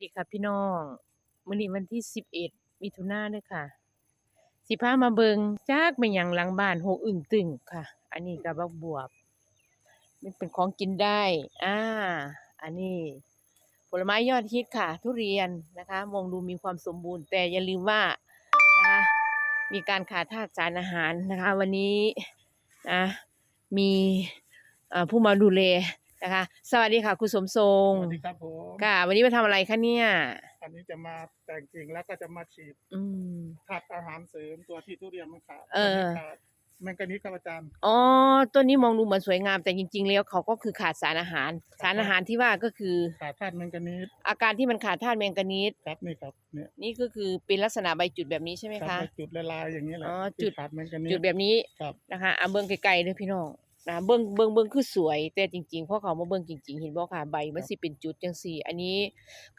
ดีค่ะพี่น้องมื้อนี้วันที่สิบเอ็ดมิถุนายนเด้ค่ะ สิพามาเบิงจากไปยังหลังบ้านโหอึ่งตึงค่ะ อันนี้ก็บักบวบ มันเป็นของกินได้ อ่า อันนี้ ผลไม้ยอดฮิตค่ะ ทุเรียนนะคะมองดูมีความสมบูรณ์ แต่อย่าลืมว่านะคะมีการขาดธาตุสารอาหารนะคะ วันนี้นะมีผู้มาดูแล นะคะ สวัสดีค่ะคุณสมทรงสวัสดีครับผมค่ะ วันนี้มาทำอะไรคะเนี่ย อันนี้จะมาแต่งกิ่งแล้วก็จะมาฉีดอืมธาตุอาหารเสริมตัวที่ทุเรียนมันขาดเออ มันขาดแมงกานีสครับอาจารย์ อ๋อต้นนี้มองดูเหมือนสวยงามแต่จริง ๆ แล้วเขาก็คือขาดสารอาหาร สารอาหารที่ว่าก็คือ ขาดธาตุแมงกานีสอาการที่มันขาดธาตุแมงกานีสครับนี่ครับเนี่ยนี่ก็คือเป็นลักษณะใบจุดแบบนี้ใช่ไหมครัคะบจุดละลายอย่างนี้แหละอ๋อที่จุดขาดแมงกานีสจุดแบบนี้ครับ นะคะอะเบิ้งไกลๆเด้อพี่น้อง นะเบิ้งเบิ้งเบิ้งคือสวย แต่จริงๆพอเขามาเบิ้งจริง ๆ เห็นบ่ค่ะใบมันสิเป็นจุดจังสี่ อันนี้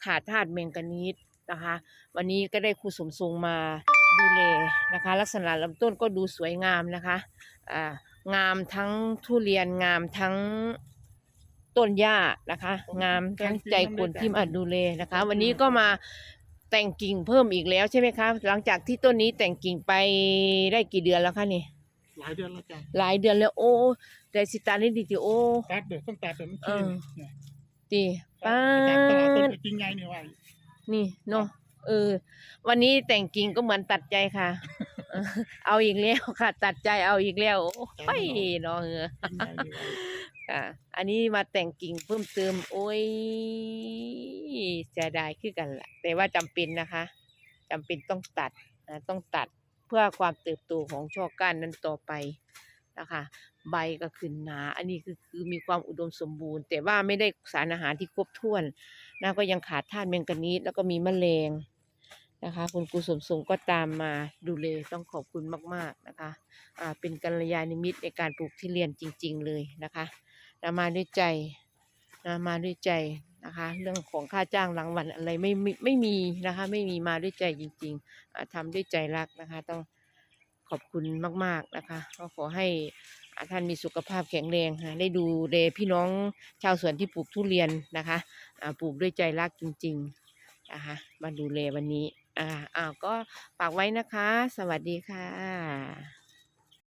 ขาดธาตุแมงกานีสนะคะ วันนี้ก็ได้ครูสมทรงมาดูแลนะคะ ลักษณะลำต้นก็ดูสวยงามนะคะอ่างามทั้งทุเรียนงามทั้งต้นหญ้านะคะ งามทั้งใจคนที่มาดูแลนะคะ วันนี้ก็มาแต่งกิ่งเพิ่มอีกแล้วใช่ไหมคะหลังจากที่ต้นนี้แต่งกิ่งไปได้กี่เดือนแล้วคะนี่หลายเดือนแล้วอาจารย์หลายเดือนแล้วโอ้ แต่สิตานี่ดีติโอ้ตัดเดือดต้องตัดเดือดมันเอขี้อ เนี่ยตีป้าอาจารย์ตลาดต้นด จริงไงนี่ว่านี่เนาะเออ วันนี้แต่งกิ่งก็เหมือนตัดใจค่ะ เออเอาอีกแล้วค่ะ ตัดใจเอาอีกแล้วโอ้ยเนาะเออจริงไงนี่ว่าค่ะ อันนี้มาแต่งกิ่งเพิ่มเติม โอ้ยเสียดายคือกันละแต่ว่าจำเป็นนะคะจำเป็นต้องตัดนะต้องตัดเพื่อความเติบโตของช่อก้านนั้นต่อไป นะคะใบก็ขึ้นหนา อันนี้คือคือมีความอุดมสมบูรณ์ แต่ว่าไม่ได้สารอาหารที่ครบถ้วนนะก็ยังขาดธาตุแมงกานีสแล้วก็มีมแมลงนะคะคุณครูสมทรงก็ตามมาดูแลต้องขอบคุณมาก ๆนะคะอ่าเป็นกัลยาณมิตรในการปลูกที่เรียนจริง ๆ เลยนะคะนะมาด้วยใจนะมาด้วยใจนะคะ เรื่องของค่าจ้างรางวัลอะไรไม่ไม่ไม่มีนะคะ ไม่มีมาด้วยใจจริงๆอ่าทำด้วยใจรักนะคะ ต้อง ขอบคุณมาก ๆนะคะ ก็ขอให้อ่าท่านมีสุขภาพแข็งแรงค่ะได้ดูแลพี่น้องชาวสวนที่ปลูกทุเรียนนะคะปลูกด้วยใจรักจริงๆนะคะมาดูแลวันนี้อ่าอ้าวก็ฝากไว้นะคะ สวัสดีค่ะ